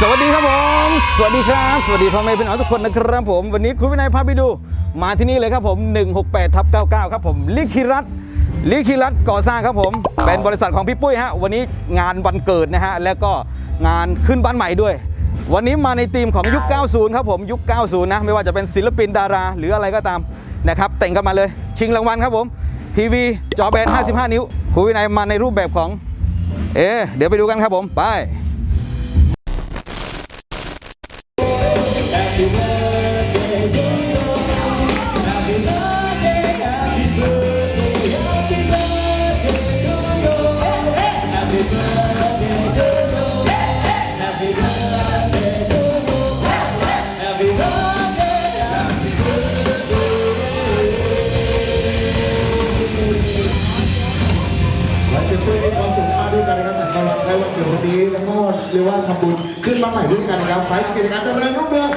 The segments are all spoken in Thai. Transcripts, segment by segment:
สวัสดีครับผม สวัสดีครับ สวัสดีพ่อแม่พี่น้องทุกคนนะครับผม วันนี้ครูวินัยพาไปดู มาที่นี่เลยครับผม 168ทับ99 ครับผมลิคิรัตลิคิรัตก่อสร้างครับผม เป็นบริษัทของพี่ปุ้ยฮะ วันนี้งานวันเกิดนะฮะ แล้วก็งานขึ้นบ้านใหม่ด้วย วันนี้มาในธีมของยุค 90 ครับผม ยุค 90 นะ ไม่ว่าจะเป็นศิลปินดารา หรืออะไรก็ตามนะครับ แต่งกันมาเลย ชิงรางวัลครับผม ทีวีจอแบน 55 นิ้วครูวินัยมาในรูปแบบของ เอ๊เดี๋ยวไปดูกันครับผม ไป เรียกว่าทำบุญขึ้นมาใหม่ด้วยกันนะครับใครจะกิจการเจริญรุ่งเรือง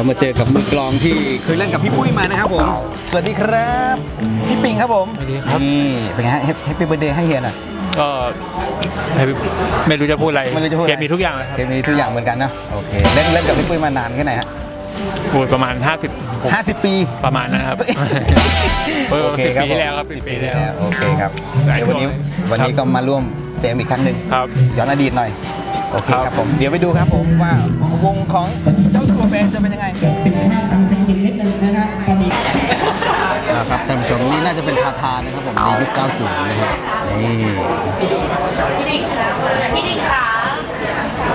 เรามาเจอกับมือกลองที่เคยเล่นกับพี่ปุ้ยมานะครับผม สวัสดีครับ พี่ปิงครับผมสวัสดีครับ นี่เป็นไงฮะแฮปปี้เบอร์เดย์ให้เฮียหน่อย ก็ไม่รู้จะพูดอะไรไม่รู้จะพูดเกอะไรมมีทุกอย่างเลยคเครับมีทุกอย่างเหมือนกันนะโอเคเล่นเล่นกับพี่ปุ้ยมานานแค่ไหนฮะพูดประมาณ 50 50ปี ประมาณนั้นครับโอเคครับสิบปีที่แล้วครับสิสิบบปีปีที่ที่แล้แล้ววโอเคครับหลายเดี๋ยววันนี้ช่วงวันนี้ครับก็มาร่วมแจมอีกครั้งหนึ่งครับ ย้อนอดีตหน่อย โอเคคครัรับบผม เดี๋ยวไปดูครับผมว่าวงของเจ้าสัวแบนจะเป็นยังไงนะครับท่านผู้ชมนี่น่าจะเป็นทาทานะครับผมในยุค90นะครับนี่พี่ดิ่งค่ะพี่ดิ่งค่ะ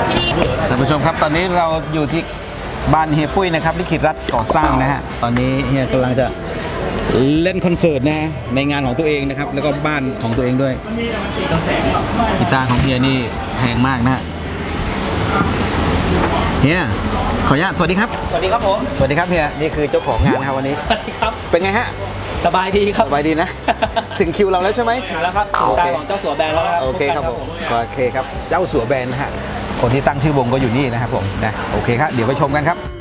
พี่ดิ่งท่านผู้ชมครับตอนนี้เราอยู่ที่บ้านเฮียปุ้ยนะครับลิขิตรัฐก่อสร้างนะฮะตอนนี้เฮียกำลังจะเล่นคอนเสิร์ตนะในงานของตัวเองนะครับ แล้วก็บ้านของตัวเองด้วยกีตาร์ของเฮียนี่แพงมากนะฮะ เฮียขออนุญาตสวัสดีครับ สวัสดีครับผม สวัสดีครับเฮียนี่คือเจ้าของงานนะครับวันนี้ สวัสดีครับ เป็นไงฮะ สบายดีครับ สบายดีนะ ถึงคิวเราแล้วใช่ไหมถึงแล้วครับถึงโอตาเคของเจ้าสัวแบรนด์แล้วนะครับ โอเคครับผม โอเคครับ เจ้าสัวแบรนด์นะฮะ คนที่ตั้งชื่อวงก็อยู่นี่นะครับผม นะ โอเคครับ เดี๋ยวไปชมกันครับนะครับ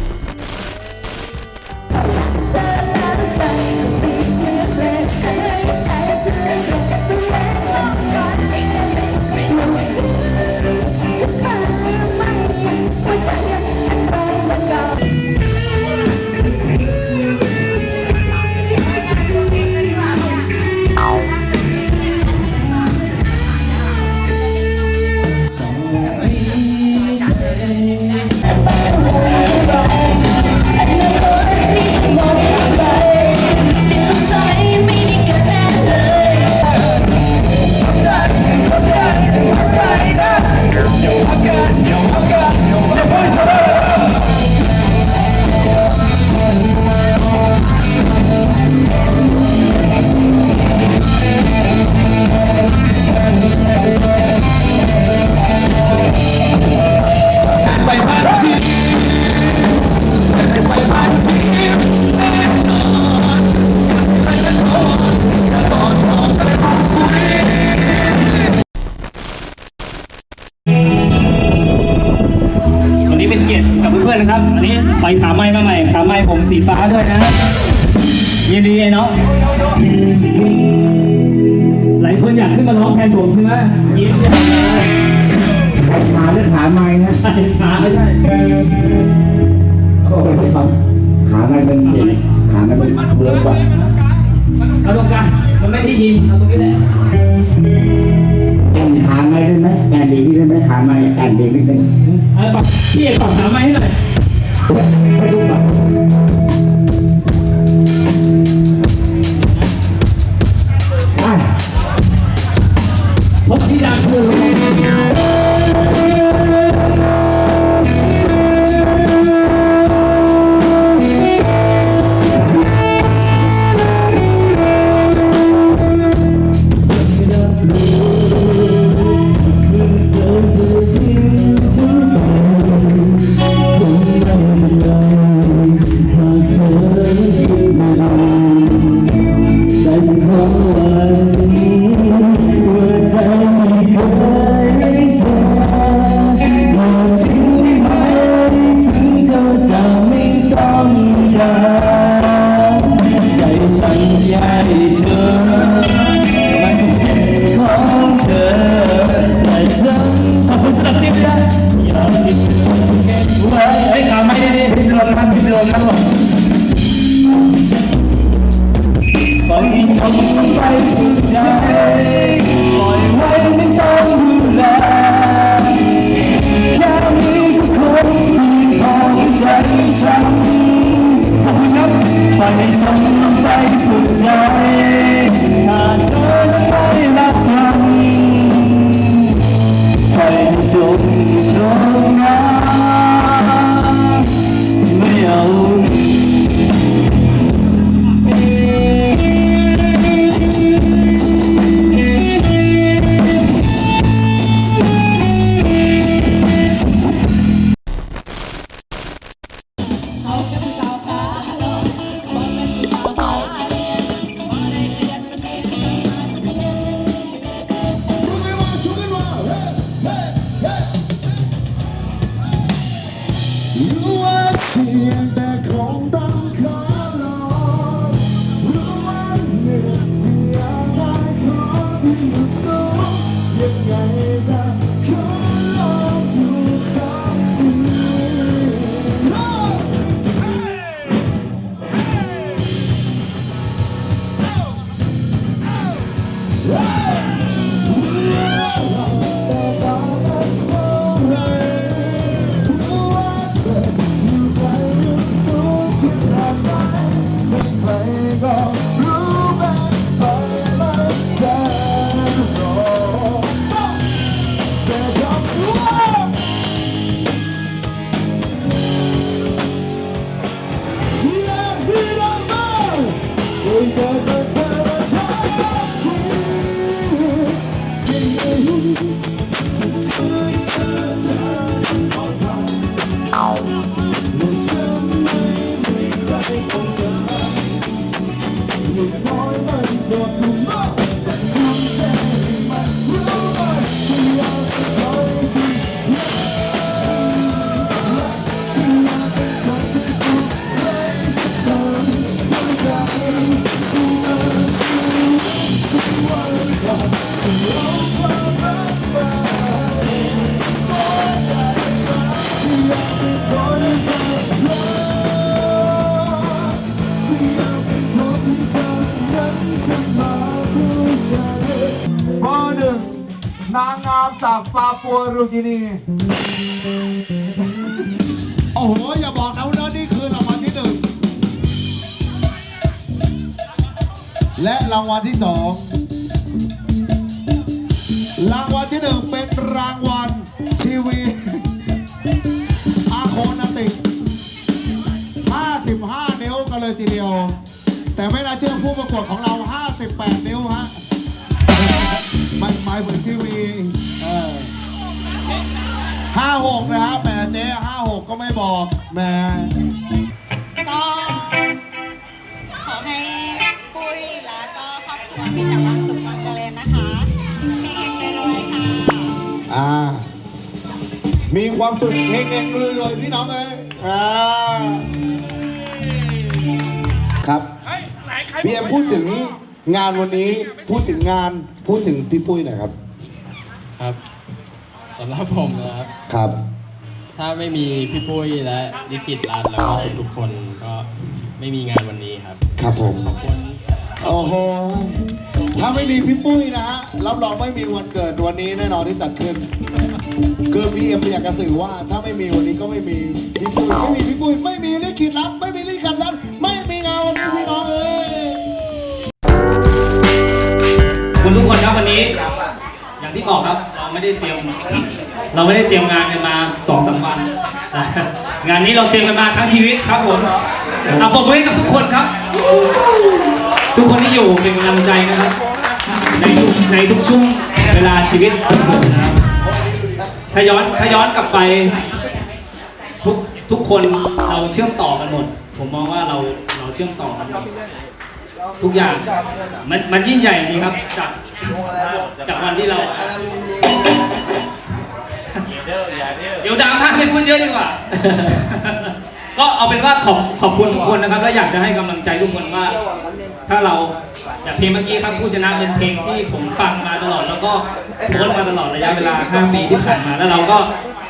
ฟ้าด้วยนะยินดีไอ้น้องหลายคนอยากขึ้นมาร้องแทนผมใช่ไหมยิ้มใหญ่เลยขาหรือขาไม้นะขาไม่ใช่โอ้ยครับขาไม้มันเด่นขาไม้มันเบื่อกว่าเอาตรงกลางมันไม่ได้ยินเอาตรงนี้แหละแอนขาไม้ได้ไหมแอนดีนี่ได้ไหมขาไม้แอนดีนิดนึงเออปรับพี่เอกปรับขาไม้ให้หน่อย บที่ นางงามจากปาปัวรูกินี โอ้โห อย่าบอกนะว่านี่คือรางวัลที่หนึ่ง และรางวัลที่สอง รางวัลที่หนึ่งเป็นรางวัลทีวีอาโคนาติก 55 นิ้วกันเลยทีเดียว แต่ไม่น่าเชื่อผู้ประกวดของเรา 58 นิ้วฮะ มันหมายถึงทีวีเออห้าหกนะฮะแหมเจ๊ห้าหกก็ไม่บอกแหมก็ขอให้ปุ้ยแล้วก็ครอบครัวมีแต่ความสุขความเจริญนะคะเฮงๆรวยๆค่ะอ่า มีความสุขเฮงๆรวยๆพี่น้องเอ้ยเออ่าครับพี่เอ็มพูดถึง งานวันนี้พูดถึงงานพูดถึงพี่ปุ้ยหน่อยครับ ครับสำหรับผมนะครับ ครับ ถ้าไม่มีพี่ปุ้ยและลิขิตรัตน์แล้วก็ทุกๆคนก็ไม่มีงานวันนี้ครับ ครับผมขอบคุณโอ้โหถ้าไม่มีพี่ปุ้ยนะฮะรับรองไม่มีวันเกิดวันนี้แน่นอนที่จัดขึ้นคือพี่เอ็มอยากจะสื่อว่า ถ้าไม่มีวันนี้ก็ไม่มีพี่ปุ้ยไม่มีพี่ปุ้ยไม่มีลิขิตรัตน์ไม่มีลิขิตรัตน์ไม่มีงานวันนี้ ครับวันนี้ อย่างที่บอกครับเราไม่ได้เตรียม เราไม่ได้เตรียมงานกันมาสองสามวันงานนี้เราเตรียมกันมาทั้งชีวิตครับผมเอาปรบมือให้กับทุกคนครับ ทุกคนที่อยู่เป็นกำลังใจนะครับ ในทุกในทุกช่วงเวลาชีวิตของผมนะครับถ้าย้อนถ้าย้อนกลับไปทุกทุกคนเราเชื่อมต่อกันหมด ผมมองว่าเราเราเชื่อมต่อกันหมด ทุกอย่าง มันมันยิ่งใหญ่จริงครับ จากจากวันที่เรา เดี๋ยวดราม่าไม่พูดเยอะดีกว่า ก็เอาเป็นว่าขอบขอบคุณทุกคนนะครับ และอยากจะให้กำลังใจทุกคนว่า ถ้าเราอย่างเพลงเมื่อกี้ครับผู้ชนะเป็นเพลงที่ผมฟังมาตลอด แล้วก็โพสต์มาตลอดระยะเวลา 5 ปีที่ผ่านมาแล้วเราก็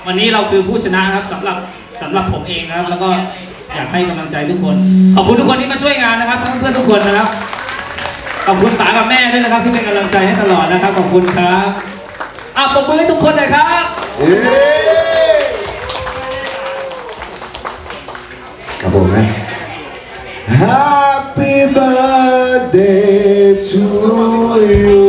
วันนี้เราคือผู้ชนะครับสำหรับ สำหรับผมเองนะครับ แล้วก็อยากให้กำลังใจทุกคน ขอบคุณทุกคนที่มาช่วยงานนะครับทั้งเพื่อนทุกคนนะครับ ขอบคุณป๋ากับแม่ด้วยนะครับที่เป็นกำลังใจให้ตลอดนะครับ ขอบคุณครับอะปรบมือให้ทุกคนหน่อยครับเอ้ยครับผมนะ Happy birthday to you